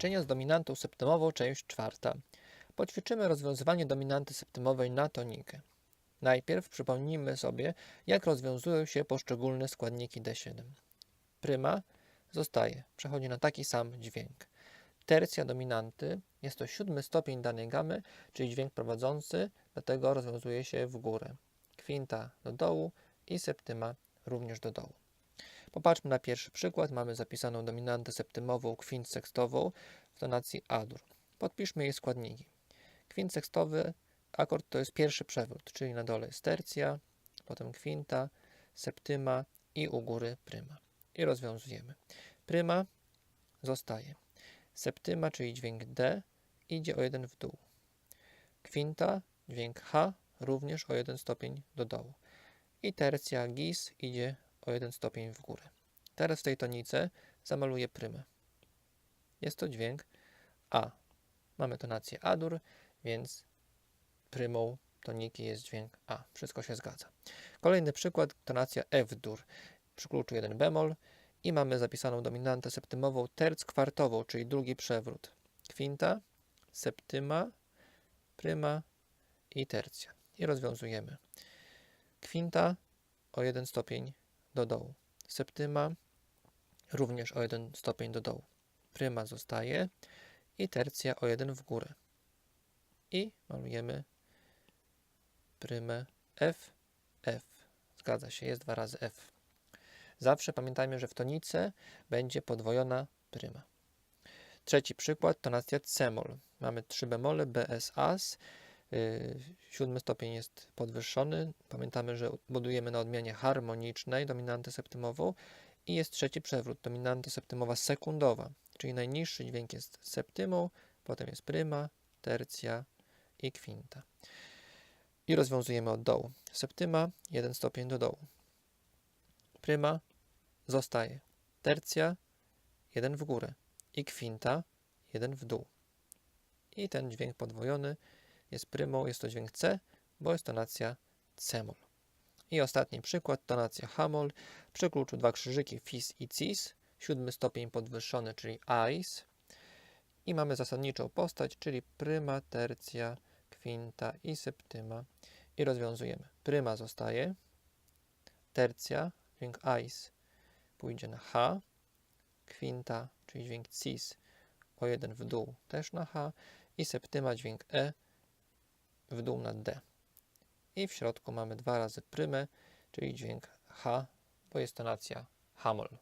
Ćwiczenia z dominantą septymową, część czwarta. Poćwiczymy rozwiązywanie dominanty septymowej na tonikę. Najpierw przypomnijmy sobie, jak rozwiązują się poszczególne składniki D7. Pryma zostaje, przechodzi na taki sam dźwięk. Tercja dominanty jest to siódmy stopień danej gamy, czyli dźwięk prowadzący, dlatego rozwiązuje się w górę. Kwinta do dołu i septyma również do dołu. Popatrzmy na pierwszy przykład. Mamy zapisaną dominantę septymową kwint sekstową w Podpiszmy jej składniki. Kwint sekstowy, akord to jest pierwszy przewrót, czyli na dole jest tercja, potem kwinta, septyma i u góry pryma. I rozwiązujemy. Pryma zostaje. Septyma, czyli dźwięk D, idzie o jeden w dół. Kwinta, dźwięk H, również o jeden stopień do dołu. I tercja gis idzie o jeden stopień w górę. Teraz w tej tonice zamaluję prymę. Jest to dźwięk A. Mamy tonację A-dur, więc prymą toniki jest dźwięk A. Wszystko się zgadza. Kolejny przykład, tonacja F-dur. Przy kluczu 1 bemol i mamy zapisaną dominantę septymową terc kwartową, czyli drugi przewrót. Kwinta, septyma, pryma i tercja. I rozwiązujemy. Kwinta o jeden stopień do dołu. Septyma również o jeden stopień do dołu. Pryma zostaje i tercja o jeden w górę. I malujemy prymę F, F. Zgadza się, jest dwa razy F. Zawsze pamiętajmy, że w tonice będzie podwojona pryma. Trzeci przykład, tonacja C-moll. Mamy trzy bemole, BS, AS. Yy, Siódmy stopień jest podwyższony. Pamiętamy, że budujemy na odmianie harmonicznej dominantę septymową i jest trzeci przewrót, dominanta septymowa sekundowa, czyli najniższy dźwięk jest septymą, potem jest pryma, tercja i kwinta. I rozwiązujemy od dołu. Septyma, jeden stopień do dołu. Pryma zostaje. Tercja, jeden w górę. I kwinta, jeden w dół. I ten dźwięk podwojony jest prymą, jest to dźwięk C, bo jest tonacja C-moll. I ostatni przykład, tonacja H-moll. Przy kluczu dwa krzyżyki Fis i Cis, siódmy stopień podwyższony, czyli Ais. I mamy zasadniczą postać, czyli pryma, tercja, kwinta i septyma. I rozwiązujemy. Pryma zostaje, tercja, dźwięk Ais pójdzie na H, kwinta, czyli dźwięk Cis o jeden w dół też na H i septyma, dźwięk E w dół na D. I w środku mamy dwa razy prymę, czyli dźwięk H, bo jest tonacja H-moll.